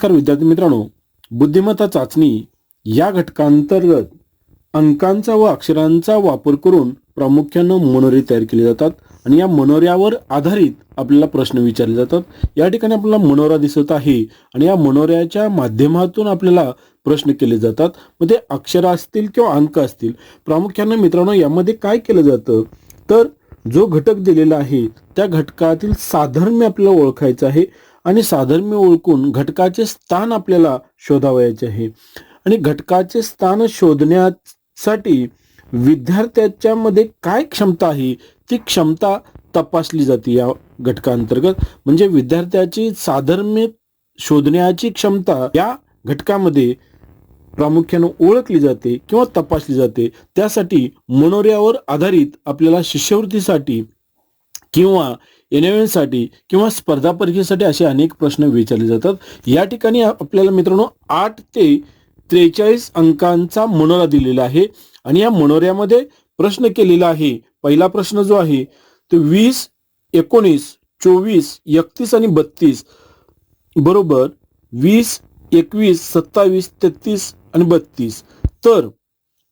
नमस्कार विद्यार्थी मित्रांनो बुद्धिमत्ता चाचणी या घटकांतर्गत अंकांचा व अक्षरांचा वापर करून प्रामुख्यानं मनोरे तयार केले जातात आणि या मनोऱ्यावर आधारित आपल्याला प्रश्न विचारले जातात. या ठिकाणी आपल्याला मनोरा दिसत आहे आणि या मनोऱ्याच्या माध्यमातून आपल्याला प्रश्न केले जातात. मग ते अक्षर असतील किंवा अंक असतील प्रामुख्यानं मित्रांनो यामध्ये काय केलं जातं? तर जो घटक दिलेला आहे त्या घटकातील साधर्म्य आपल्याला ओळखायचं आहे. आणि साधर्म्य ओळखून घटकाचे स्थान आपल्याला शोधावयाचे आहे. आणि घटकाचे स्थान शोधण्यासाठी विद्यार्थ्याच्या मध्ये काय क्षमता आहे? ती क्षमता तपासली जाते या घटकांतर्गत. म्हणजे विद्यार्थ्याची साधर्म्य शोधण्याची क्षमता या घटकामध्ये प्रामुख्यानं ओळखली जाते किंवा तपासली जाते. त्यासाठी मनोऱ्यावर आधारित आपल्याला शिष्यवृत्तीसाठी किंवा साठी किंवा स्पर्धा परीक्षेसाठी असे अनेक प्रश्न विचारले जातात. या ठिकाणी आपल्याला मित्रांनो आठ ते त्रेचाळीस अंकांचा मनोरा दिलेला आहे. आणि या मनोऱ्यामध्ये प्रश्न केलेला आहे. पहिला प्रश्न जो आहे तो वीस एकोणीस चोवीस एकतीस आणि बत्तीस. बरोबर वीस एकवीस सत्तावीस तेहतीस आणि बत्तीस. तर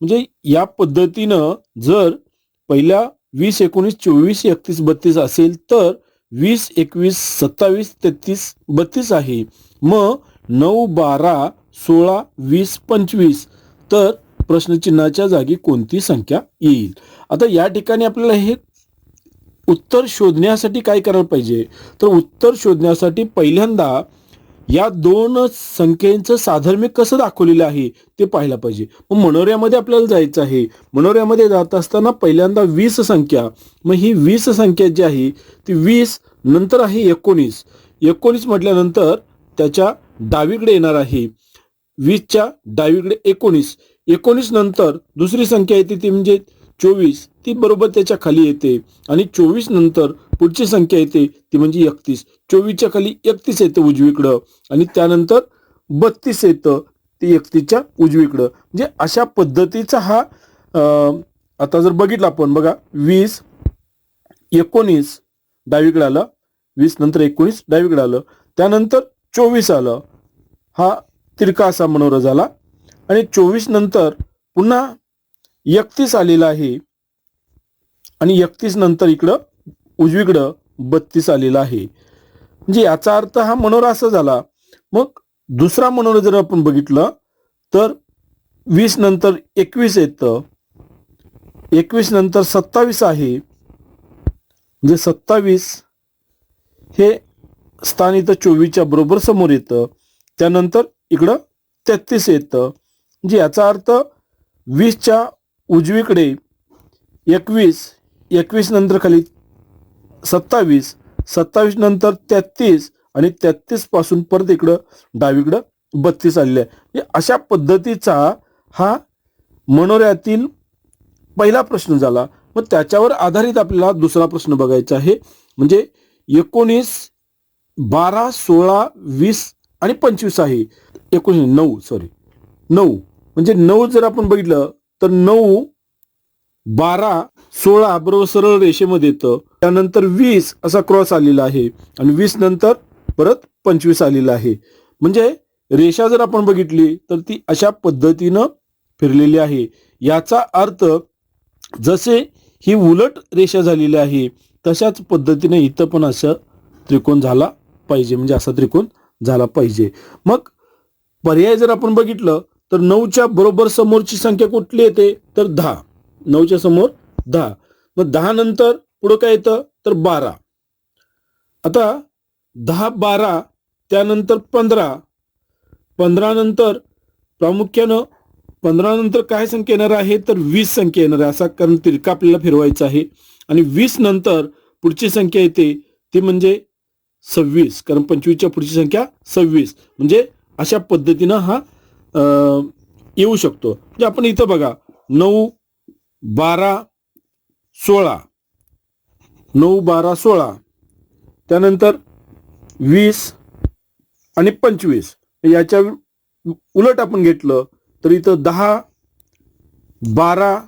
म्हणजे या पद्धतीनं जर पहिल्या वीस एकोणीस चोवीस एकतीस बत्तीस असेल तर वीस एकवीस सत्तावीस तेहतीस बत्तीस आहे. मग नऊ बारा सोळा वीस पंचवीस तर प्रश्नचिन्हाच्या जागी कोणती संख्या येईल? आता या ठिकाणी आपल्याला हे उत्तर शोधण्यासाठी काय करायला पाहिजे? तर उत्तर शोधण्यासाठी पहिल्यांदा या दोन संख्येचं साधर्म्य कसं दाखवलेलं आहे ते पाहायला पाहिजे. मग मनोऱ्यामध्ये आपल्याला जायचं आहे. मनोऱ्यामध्ये जात असताना पहिल्यांदा वीस संख्या. मग ही वीस संख्या जी आहे ती वीस नंतर आहे एकोणीस. एकोणीस म्हटल्यानंतर त्याच्या डावीकडे येणार आहे. वीसच्या डावीकडे एकोणीस. एकोणीस नंतर दुसरी संख्या येते ती म्हणजे चोवीस ती बरोबर त्याच्याखाली येते. आणि चोवीस नंतर पुढची संख्या येते ती म्हणजे एकतीस. चोवीसच्या खाली एकतीस येतं उजवीकडं. आणि त्यानंतर बत्तीस येतं ती एकतीसच्या उजवीकडं. म्हणजे अशा पद्धतीचा हा आता जर बघितलं आपण बघा वीस एकोणीस डावीकडे आलं. वीस नंतर एकोणीस डावीकडे आलं. त्यानंतर चोवीस आलं. हा तिरका असा मनोरा झाला. आणि चोवीस नंतर पुन्हा एकतीस आलेला आहे. आणि एकतीस नंतर इकडं उजवीकडं बत्तीस आलेला आहे. म्हणजे याचा अर्थ हा मनोरा असा झाला. मग दुसरा मनोरा जर आपण बघितलं तर वीस नंतर एकवीस येतं. एकवीस नंतर सत्तावीस आहे. म्हणजे सत्तावीस हे स्थान इथं चोवीसच्या बरोबर समोर येतं. त्यानंतर इकडं तेहतीस येतं. म्हणजे याचा अर्थ वीसच्या उजवीकडे एकवीस एकवीस नंतर खाली सत्तावीस सत्तावीस नंतर तेहतीस आणि तेहत्तीसपासून परत इकडं डावीकडं बत्तीस आलेले आहे. म्हणजे अशा पद्धतीचा हा मनोऱ्यातील पहिला प्रश्न झाला. मग त्याच्यावर आधारित आपल्याला दुसरा प्रश्न बघायचा आहे. म्हणजे एकोणीस बारा सोळा वीस आणि पंचवीस आहे. एकोणीस नऊ सॉरी नऊ. म्हणजे नऊ जर आपण बघितलं तर नऊ बारा सोळा बरोबर सरळ रेषेमध्ये येतं. त्यानंतर वीस असा क्रॉस आलेला आहे. आणि वीस नंतर परत पंचवीस आलेला आहे. म्हणजे रेषा जर आपण बघितली तर ती अशा पद्धतीनं फिरलेली आहे. याचा अर्थ जसे ही उलट रेषा झालेली आहे तशाच पद्धतीने इथं पण असं त्रिकोण झाला पाहिजे. म्हणजे असा त्रिकोण झाला पाहिजे. मग पर्याय जर आपण बघितलं तर नऊच्या बरोबर समोरची संख्या कुठली येते? तर दहा. नऊच्या समोर दहा. मग दहा नंतर पुढं काय येतं? तर बारा. आता दहा बारा त्यानंतर पंधरा. पंधरा नंतर प्रामुख्यानं पंधरा नंतर काय संख्या येणार आहे? तर वीस संख्या येणार आहे. असा कारण तिरका आपल्याला फिरवायचा आहे. आणि वीस नंतर पुढची संख्या येते ती म्हणजे सव्वीस. कारण पंचवीसच्या पुढची संख्या सव्वीस. म्हणजे अशा पद्धतीनं हा येऊ शकतो. म्हणजे आपण इथं बघा नऊ बारा सोळा. नऊ बारा सोळा. त्यानंतर वीस आणि पंचवीस. याच्या उलट आपण घेतलं तर इथं दहा बारा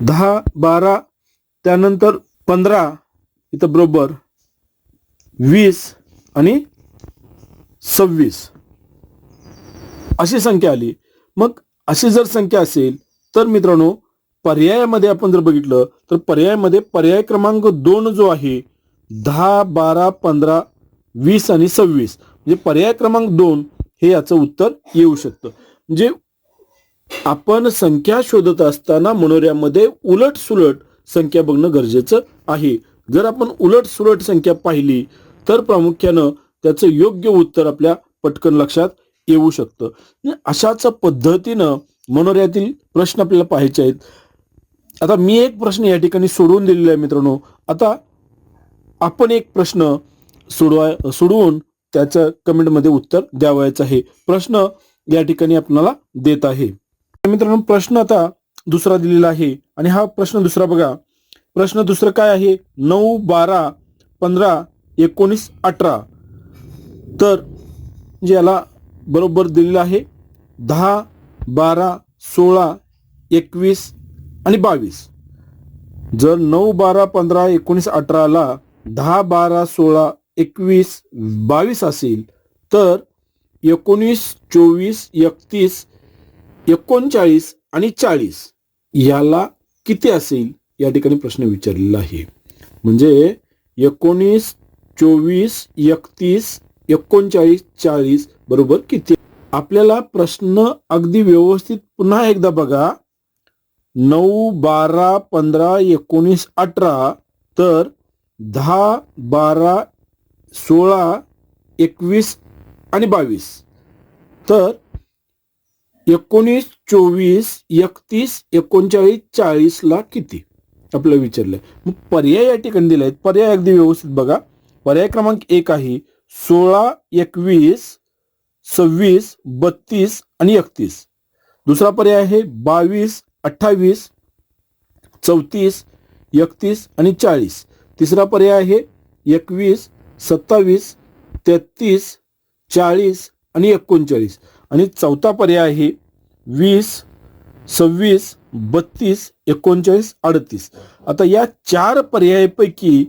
दहा बारा त्यानंतर पंधरा इथं बरोबर वीस आणि सव्वीस. अशी संख्या आली. मग अशी जर संख्या असेल तर मित्रांनो पर्यायामध्ये आपण जर बघितलं तर पर्यायामध्ये पर्याय क्रमांक दोन जो आहे दहा बारा पंधरा वीस आणि सव्वीस. म्हणजे पर्याय क्रमांक दोन हे याचं उत्तर येऊ शकतं. म्हणजे आपण संख्या शोधत असताना मनोऱ्यामध्ये उलट सुलट संख्या बघणं गरजेचं आहे. जर आपण उलट सुलट संख्या पाहिली तर प्रामुख्यानं त्याचं योग्य उत्तर आपल्या पटकन लक्षात येऊ शकतं. म्हणजे अशाच पद्धतीनं मनोऱ्यातील प्रश्न आपल्याला पाहायचे आहेत. आता मी एक प्रश्न या ठिकाणी सोडवून दिलेला आहे मित्रांनो. आता आपण एक प्रश्न सोडवा सोडवून त्याचं कमेंटमध्ये उत्तर द्यावायचं आहे. प्रश्न या ठिकाणी आपल्याला देत आहे. मित्रांनो प्रश्न आता दुसरा दिलेला आहे. आणि हा प्रश्न दुसरा बघा. प्रश्न दुसरं काय आहे? नऊ बारा पंधरा एकोणीस अठरा. तर म्हणजे याला बरोबर दिलेलं आहे. दहा बारा सोळा एकवीस आणि बावीस. जर नऊ बारा पंधरा एकोणीस अठराला दहा बारा सोळा एकवीस बावीस असेल तर एकोणीस चोवीस एकतीस एकोणचाळीस आणि चाळीस याला किती असेल? या ठिकाणी प्रश्न विचारलेला आहे. म्हणजे एकोणीस चोवीस एकतीस एकोणचाळीस चाळीस बरोबर किती? आपल्याला प्रश्न अगदी व्यवस्थित पुन्हा एकदा बघा. नऊ बारा पंधरा एकोणीस अठरा. तर दहा बारा सोळा एकवीस आणि बावीस. तर एकोणीस चोवीस एकतीस एकोणचाळीस चाळीसला किती? आपल्याला विचारलंय. मग पर्याय या ठिकाणी दिले आहेत पर्याय अगदी व्यवस्थित बघा. पर्याय क्रमांक एक आहे. सोळा एकवीस सव्वीस बत्तीस आणि एकतीस. दुसरा पर्याय आहे बावीस अठ्ठावीस चौतीस एकतीस आणि चाळीस. तिसरा पर्याय आहे एकवीस सत्तावीस तेहतीस चाळीस आणि एकोणचाळीस. आणि चौथा पर्याय आहे वीस सव्वीस बत्तीस एकोणचाळीस अडतीस. आता या चार पर्यायापैकी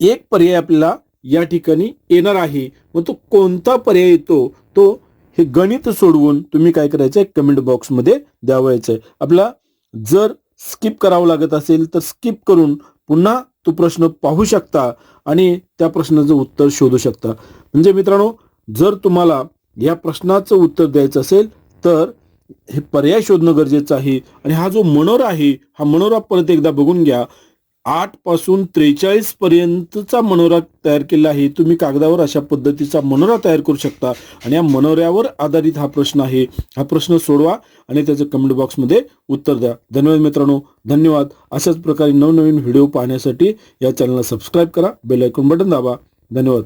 एक पर्याय आपल्याला या ठिकाणी येणार आहे. मग तो कोणता पर्याय येतो? तो हे गणित सोडवून तुम्ही काय करायचं? आहे कमेंट बॉक्समध्ये द्यावायचं. आहे आपला जर स्किप करावं लागत असेल तर स्किप करून पुन्हा तो प्रश्न पाहू शकता आणि त्या प्रश्नाचं उत्तर शोधू शकता. म्हणजे मित्रांनो जर तुम्हाला या प्रश्नाचं उत्तर द्यायचं असेल तर हे पर्याय शोधणं गरजेचं आहे. आणि हा जो मनोरा आहे हा मनोरा परत एकदा बघून घ्या. आठपासून त्रेचाळीस पर्यंतचा मनोरा तयार केला आहे. तुम्ही कागदावर अशा पद्धतीचा मनोरा तयार करू शकता. आणि या मनोऱ्यावर आधारित हा प्रश्न आहे. हा प्रश्न सोडवा आणि त्याचं कमेंट बॉक्समध्ये उत्तर द्या. धन्यवाद मित्रांनो. धन्यवाद. अशाच प्रकारे नवनवीन व्हिडिओ पाहण्यासाठी या चॅनलला सबस्क्राईब करा. बेल बटन दाबा. धन्यवाद.